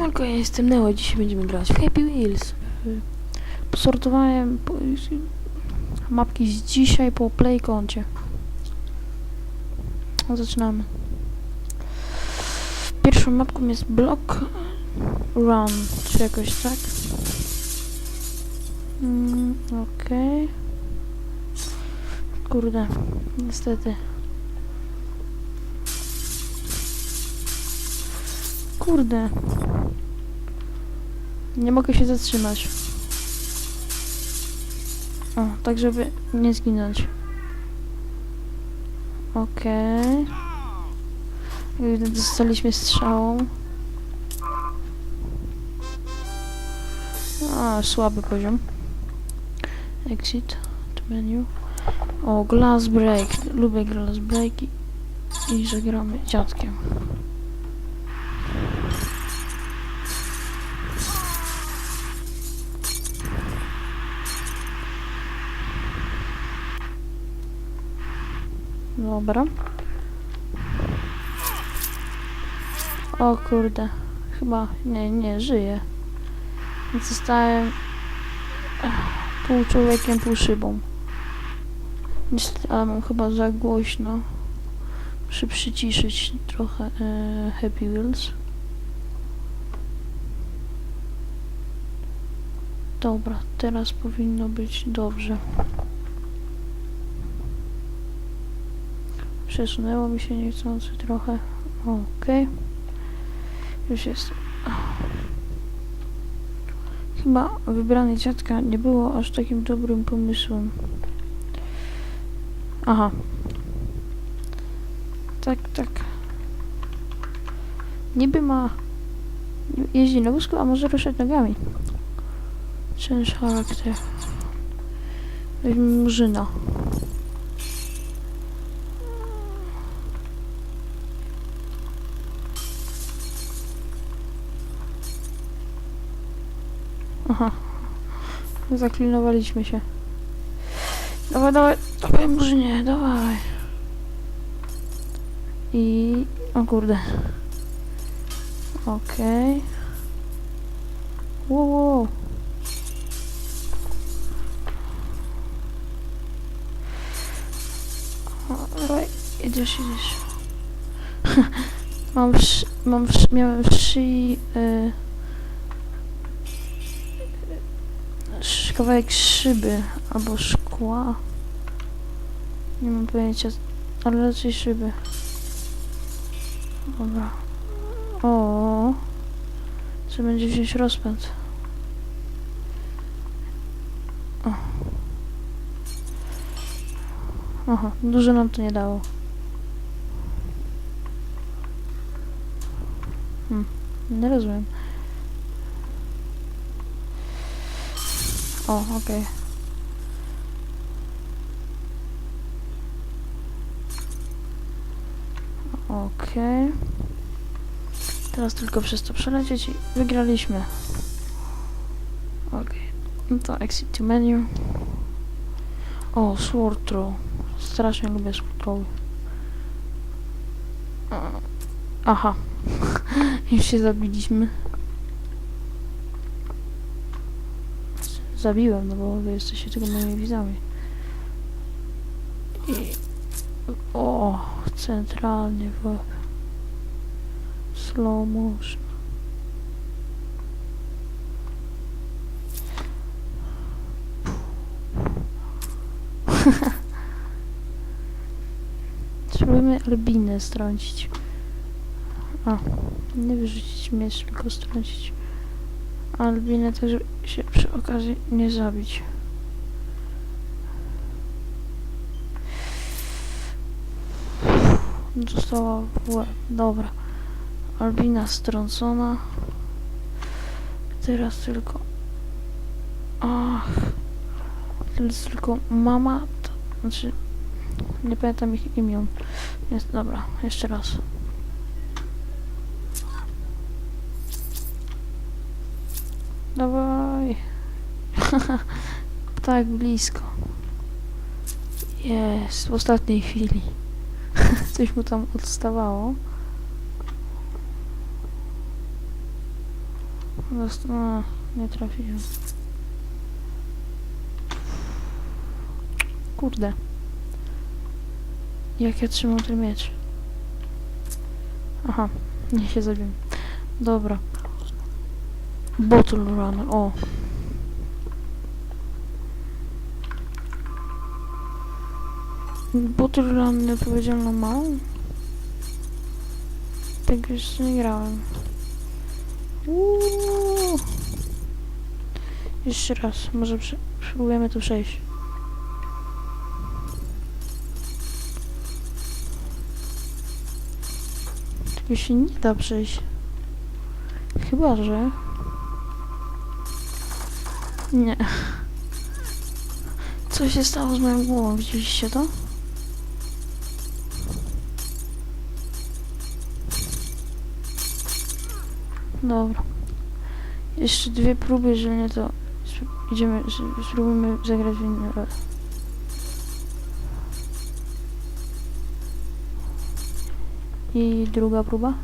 Siemanko, ja jestem Neo, dzisiaj będziemy grać w Happy Wheels. Posortowałem po, mapki z dzisiaj po playkoncie. No, Zaczynamy. Pierwszą mapką jest Block Run, czy jakoś tak. Mm, Okej. Kurde, niestety. Kurde. Nie mogę się zatrzymać. O, tak żeby nie zginąć. Okej. Okay. Dostaliśmy strzałą. A, słaby poziom. Exit to menu. O, glass break. Lubię glass break i, i że gramy dziadkiem. Dobra. O kurde. Chyba nie, nie, żyję. Więc Zostałem pół człowiekiem, pół szybą. Niestety, ale mam chyba za głośno. Muszę przyciszyć trochę e, Happy Wheels. Dobra, teraz powinno być dobrze. Przesunęło mi się niechcący trochę. Okej. Już jest. Chyba wybranie dziadka nie było aż takim dobrym pomysłem. Aha. Tak, tak. Niby ma jeździ na wózku, a może ruszać nogami. Change charakter. Weźmy murzyna. Aha. Zaklinowaliśmy się. Dawaj, dawaj, dawaj murzynie, dawaj. I... O kurde. Okej. Okay. Wow, wow. Dawaj, idziesz, idziesz. mam w, szy- mam w, szy- miałem szyi... Y sz- kawałek szyby albo szkła. Nie mam pojęcia, ale raczej szyby. Dobra. O, czy będzie wziąć rozpęd? O. Aha, dużo nam to nie dało. Hmm, nie rozumiem. O, okej. Okej. Teraz tylko przez to przelecieć i wygraliśmy. Okej. No to exit to menu. O, sword throw. Strasznie lubię sword throw. Aha. Już się zabiliśmy. Zabiłem, no bo wy jesteście tylko moimi widzami. I... O, centralnie w. Slow motion. Spróbujmy albinę strącić. A, nie wyrzucić miecz, tylko strącić. Albinę, żeby się przy okazji nie zabić. Została w łeb. Dobra. Albina strącona. Teraz tylko... Ach. Teraz tylko mama... To, znaczy... Nie pamiętam ich imion. Jest, dobra, jeszcze raz. Dawaj. tak blisko. Jest, w ostatniej chwili. Coś mu tam odstawało. Dost- a, nie trafiłem. Kurde. Jak ja trzymam ten miecz? Aha, nie się zabiłem. Dobra. Bottle run, o. Bottle run nieodpowiedzialną małą? Tego jeszcze nie grałem. Uuu. Jeszcze raz, może prze- spróbujemy tu przejść. Się nie da przejść. Chyba, że... Nie. Co się stało z moją głową? Widzieliście to? Dobra. Jeszcze dwie próby, jeżeli nie to idziemy, spróbujmy zagrać w inny raz. I druga próba.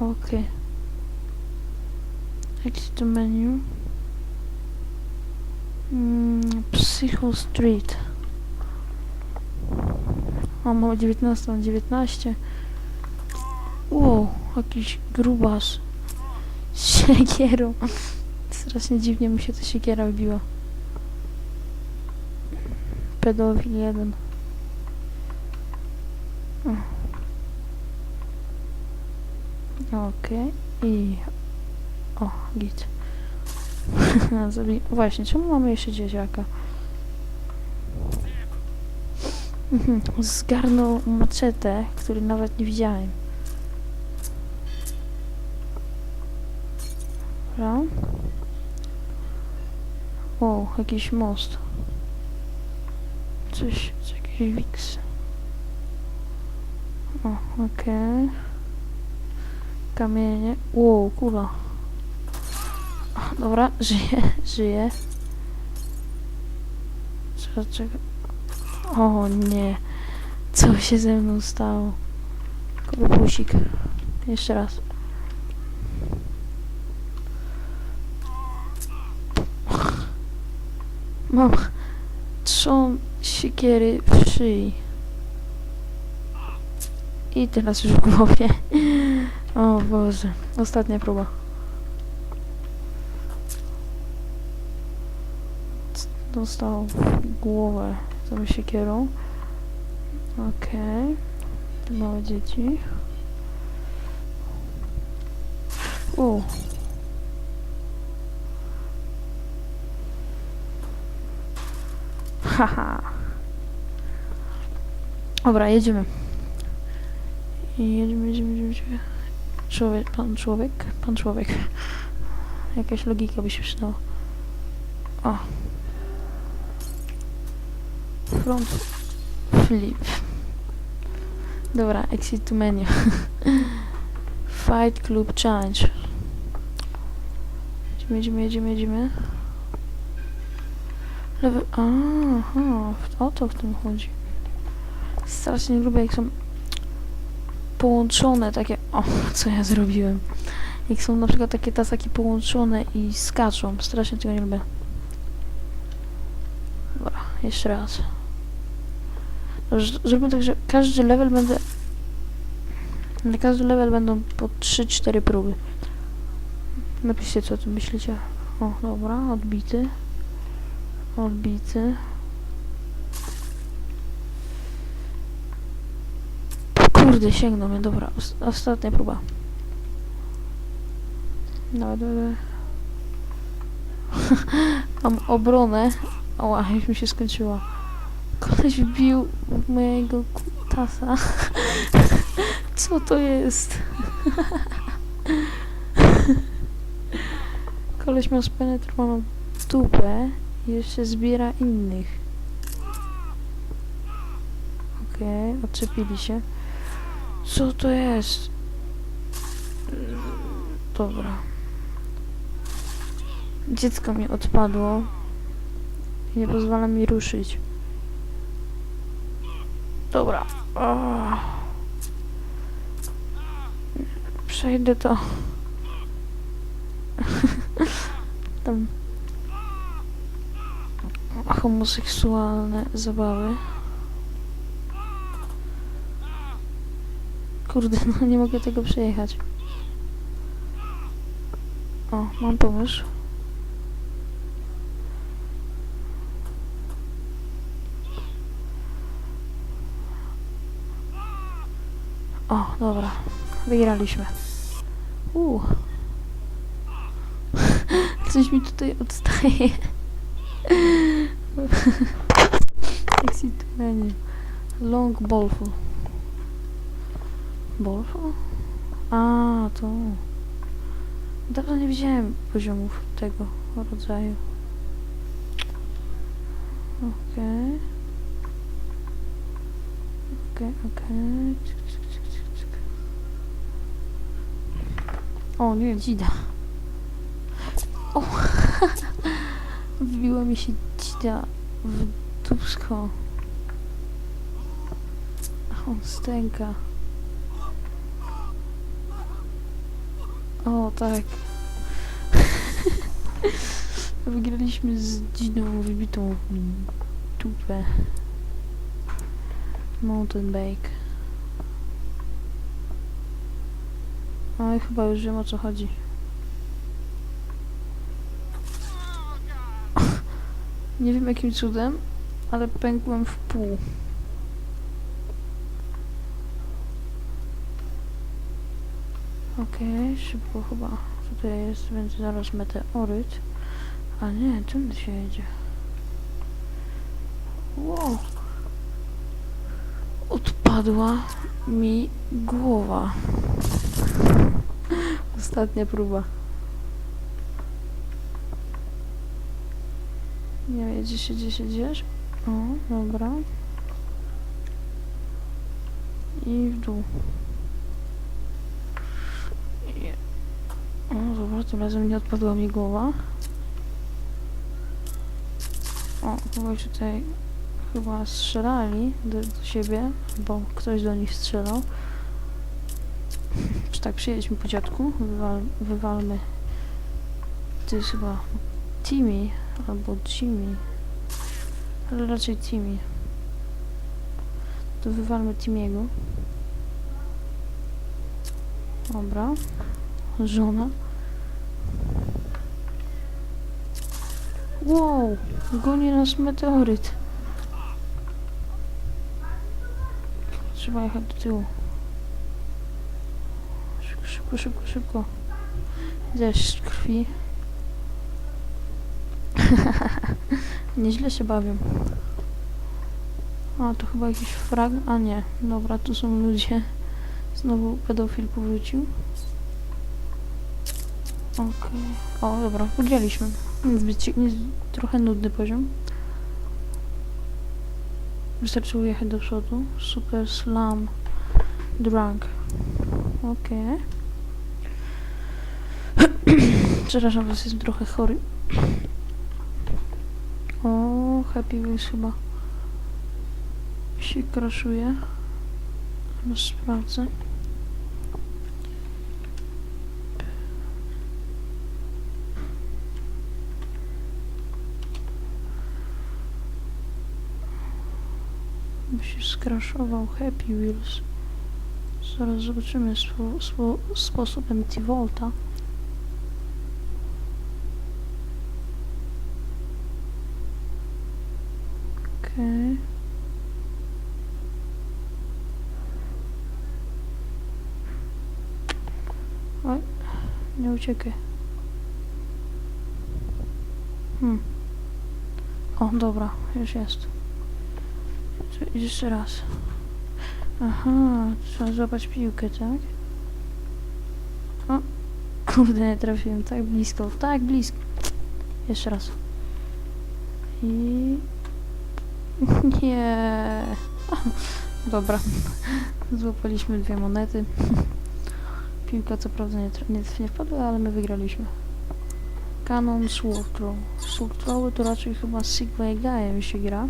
Okej. Exit to menu. Mm, Psycho Street. Mamy 19 na 19. Wow, jakiś grubas. Siekierą. Strasznie dziwnie mi się ta siekiera wybiła. Pedofil jeden. Okej. I... O, git. Zabi- Właśnie, czemu mamy jeszcze dzieciaka? Mhm, Zgarnął maczetę, który nawet nie widziałem. Dobra. O, jakiś most. Coś, coś jakiś wiks. O, okej. Kamienie. Wow, kula. Dobra, żyje, żyje. Czekaj, czekaj. O nie. Co się ze mną stało? Korpusik. Jeszcze raz. Mam trzon siekiery w szyi. I teraz już w głowie. O Boże. Ostatnia próba. Dostał głowę tą siekierą. Okej. Okay. Małe dzieci. U. Haha. Dobra, jedziemy. Jedziemy, jedziemy, jedziemy, jedziemy. Człowiek, pan człowiek, pan człowiek. Jakaś logika by się przydała. O, Front flip. Dobra, exit to menu. Fight Club Challenge. Jedziemy, jedziemy, jedziemy, jedziemy. Lewy... Aha, o to w tym chodzi. Strasznie lubię jak są połączone takie... O, co ja zrobiłem? Jak są na przykład takie tasaki połączone i skaczą. Strasznie tego nie lubię. Dobra, jeszcze raz. Zróbmy tak, że każdy level będę... Na każdy level będą po 3-4 próby. Napiszcie co o tym myślicie. O, dobra, odbity. Odbity. Kurde, sięgnął mnie, dobra. os- Ostatnia próba. Dobra, dobra. Mam obronę. Oła, już mi się skończyła. Koleś wbił mojego kutasa. Co to jest? Koleś ma spenetrowaną dupę i jeszcze zbiera innych. Okej, okay, odczepili się. Co to jest? Dobra. Dziecko mi odpadło. nie pozwala mi ruszyć. Dobra. Przejdę to. Tam homoseksualne zabawy. Kurde, no nie mogę tego przejechać. O, mam pomysł. O, dobra. Wygraliśmy. Uuu. Coś mi tutaj odstaje. Exit menu. Long ballful. Ballful? A, to. Dawno nie widziałem poziomów tego rodzaju. Okej. Okej, okej. Cyk, cyk, cyk, cyk, cyk. O, nie, dzida. O! Wbiła mi się dzida w dubsko. O, stęka. O, tak. Wygraliśmy z dzidą wybitą dupę. Mountain bike. No i chyba już wiem o co chodzi. Nie wiem jakim cudem, ale pękłem w pół. Okej, szybko chyba. Tutaj jest, więc zaraz meteoryt. A nie, czym się jedzie? Wow. Odpadła mi głowa. Ostatnia próba. Nie wiem, gdzie się, gdzie się dzieje. O, dobra. I w dół. O, dobra, tym razem nie odpadła mi głowa. O, kogoś tutaj chyba strzelali do, do siebie, bo ktoś do nich strzelał. Tak, przyjedźmy po dziadku, wywal, wywalmy. To jest chyba Timmy, albo Jimmy. Ale raczej Timmy. To wywalmy Timiego. Dobra. Żona. Wow, goni nas meteoryt. Trzeba jechać do tyłu. Szybko, szybko, szybko. Deszcz krwi. Nieźle się bawią. A, to chyba jakiś frag... A nie, dobra, tu są ludzie. Znowu pedofil powrócił. Okej. O, dobra, cie- nie, trochę nudny poziom. Wystarczyło jechać do przodu. Super slam. Drunk. Okej. Przepraszam was, jestem trochę chory. O, Happy Wheels chyba się kraszuje. No sprawdzę. By się skraszował Happy Wheels. Zaraz zobaczymy spo, spo, sposób Volta. Okej. Oj, nie uciekaj. Hmm. O, dobra, już jest. Jeszcze raz. Aha, trzeba złapać piłkę, tak? O, kurde, nie trafiłem tak blisko, tak blisko. Jeszcze raz. I... Nie. Dobra. Złapaliśmy dwie monety. Piłka co prawda nie, nie, nie wpadła, ale my wygraliśmy. Canon Swordthrow. Swordthrowy to raczej chyba Sigma i Gaia się gra.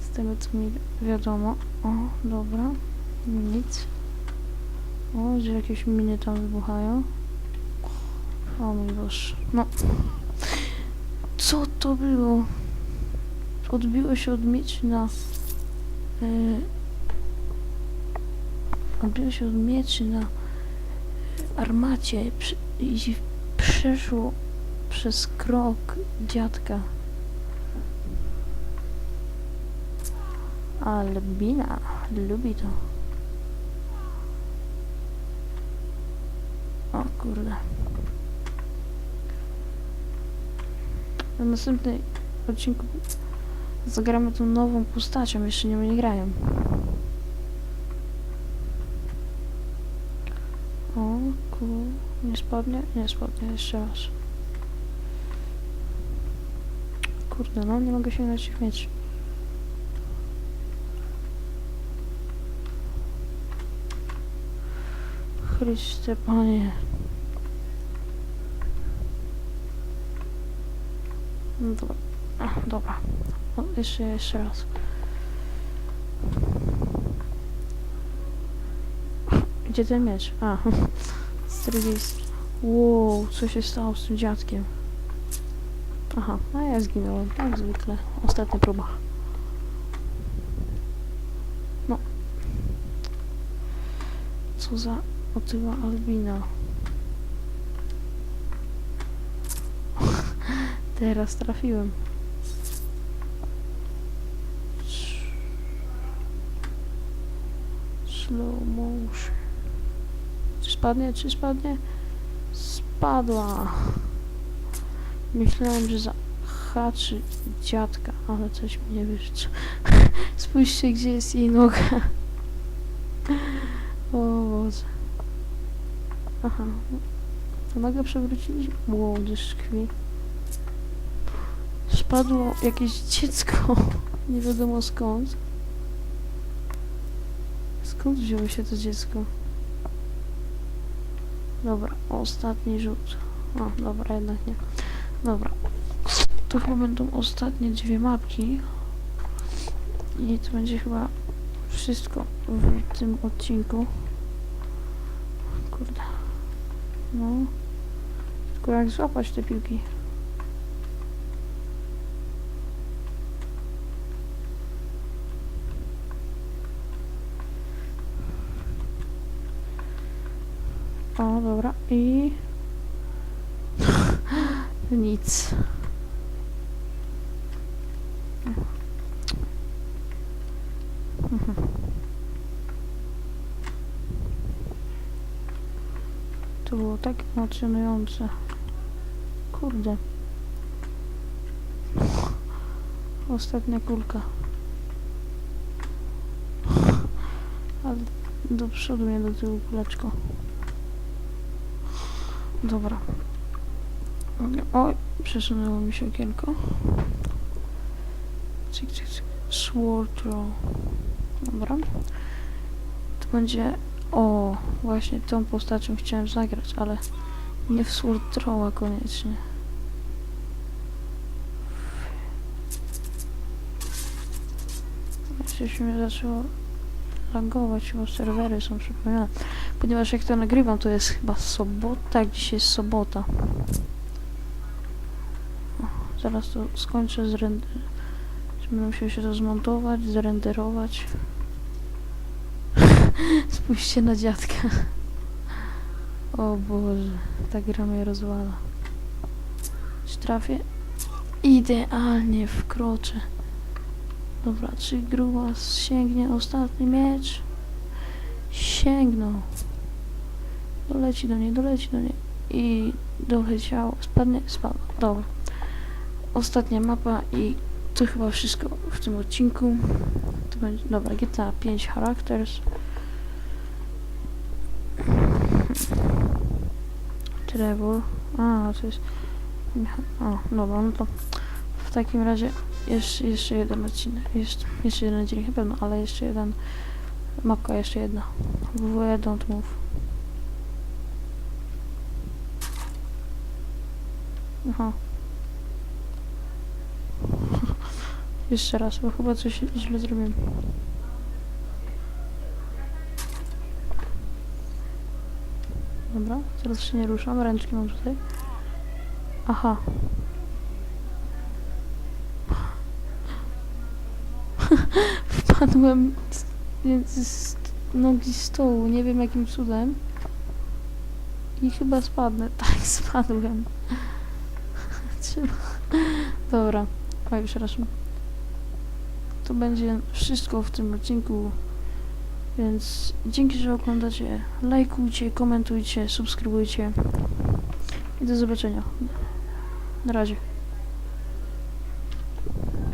Z tego co mi wiadomo. O, dobra. Nic. O, że jakieś miny tam wybuchają. O mój Boże. No. Co to było? Odbiło się od mieczy na... Yy, odbiło się od mieczy na armacie i przeszło przez krok dziadka. Albina lubi to. O kurde. W następnym odcinku zagramy tą nową postacią, jeszcze nie, nie grają. O kur... nie spadnie? Nie spadnie, jeszcze raz. Kurde, no nie mogę sięgnąć ich mieć. Chryste Panie. No dobra. A, dobra. O, jeszcze, jeszcze raz. Gdzie ten miecz? A, 40. Wow, co się stało z tym dziadkiem? Aha, a ja zginąłem, jak zwykle. Ostatnia próba. No. Co za otyła Albina. Teraz trafiłem. Motion. Czy spadnie? Czy spadnie? Spadła. Myślałem, że zahaczy dziadka, ale coś mi nie. Spójrzcie, gdzie jest jej noga. O Boże. Aha. To nogę przewróciliśmy. Deszcz krwi. Spadło jakieś dziecko. Nie wiadomo skąd. Skąd wzięło się to dziecko? Dobra, ostatni rzut. O, dobra, jednak nie. Dobra. To chyba będą ostatnie dwie mapki. I to będzie chyba wszystko w tym odcinku. Kurde. No. Tylko jak złapać te piłki? O, dobra. I... Nic. To było tak emocjonujące. Kurde. Ostatnia kulka. Ale do przodu, nie do tyłu kuleczko. Dobra. Oj, przesunęło mi się okienko. Cyk, cyk, cyk. Sword row. Dobra. To będzie... O, właśnie tą postacią chciałem zagrać, ale nie w Sword Throwa koniecznie. Coś mnie zaczęło lagować, bo serwery są przypomniane. Ponieważ jak to nagrywam, to jest chyba sobota, dzisiaj jest sobota. Zaraz to skończę z render... Będę musiał się to zmontować, zrenderować. Spójrzcie na dziadka. O Boże, ta gra mnie rozwala. Czy trafię? Idealnie wkroczę. Dobra, czy gruba sięgnie ostatni miecz? Sięgnął. Doleci do niej, doleci do niej. I doleciało. Spadnie? Spadło. Dobra. Ostatnia mapa i to chyba wszystko w tym odcinku. To będzie, dobra, GTA 5 Characters. Trevor. A, to jest... O, dobra, no to w takim razie jeszcze, jeszcze jeden odcinek. Jeszcze, jeszcze jeden odcinek na pewno, ale jeszcze jeden... Mapka jeszcze jedna. WWE Don't Move. Aha. Jeszcze raz, bo chyba coś źle zrobiłem. Dobra, teraz się nie ruszam, ręczki mam tutaj. Aha. Wpadłem z, między st- nogi stołu, nie wiem jakim cudem. I chyba spadnę. Tak, spadłem. Trzeba. Dobra. Oj, przepraszam. To będzie wszystko w tym odcinku. Więc dzięki, że oglądacie. Lajkujcie, komentujcie, subskrybujcie. I do zobaczenia. Na razie.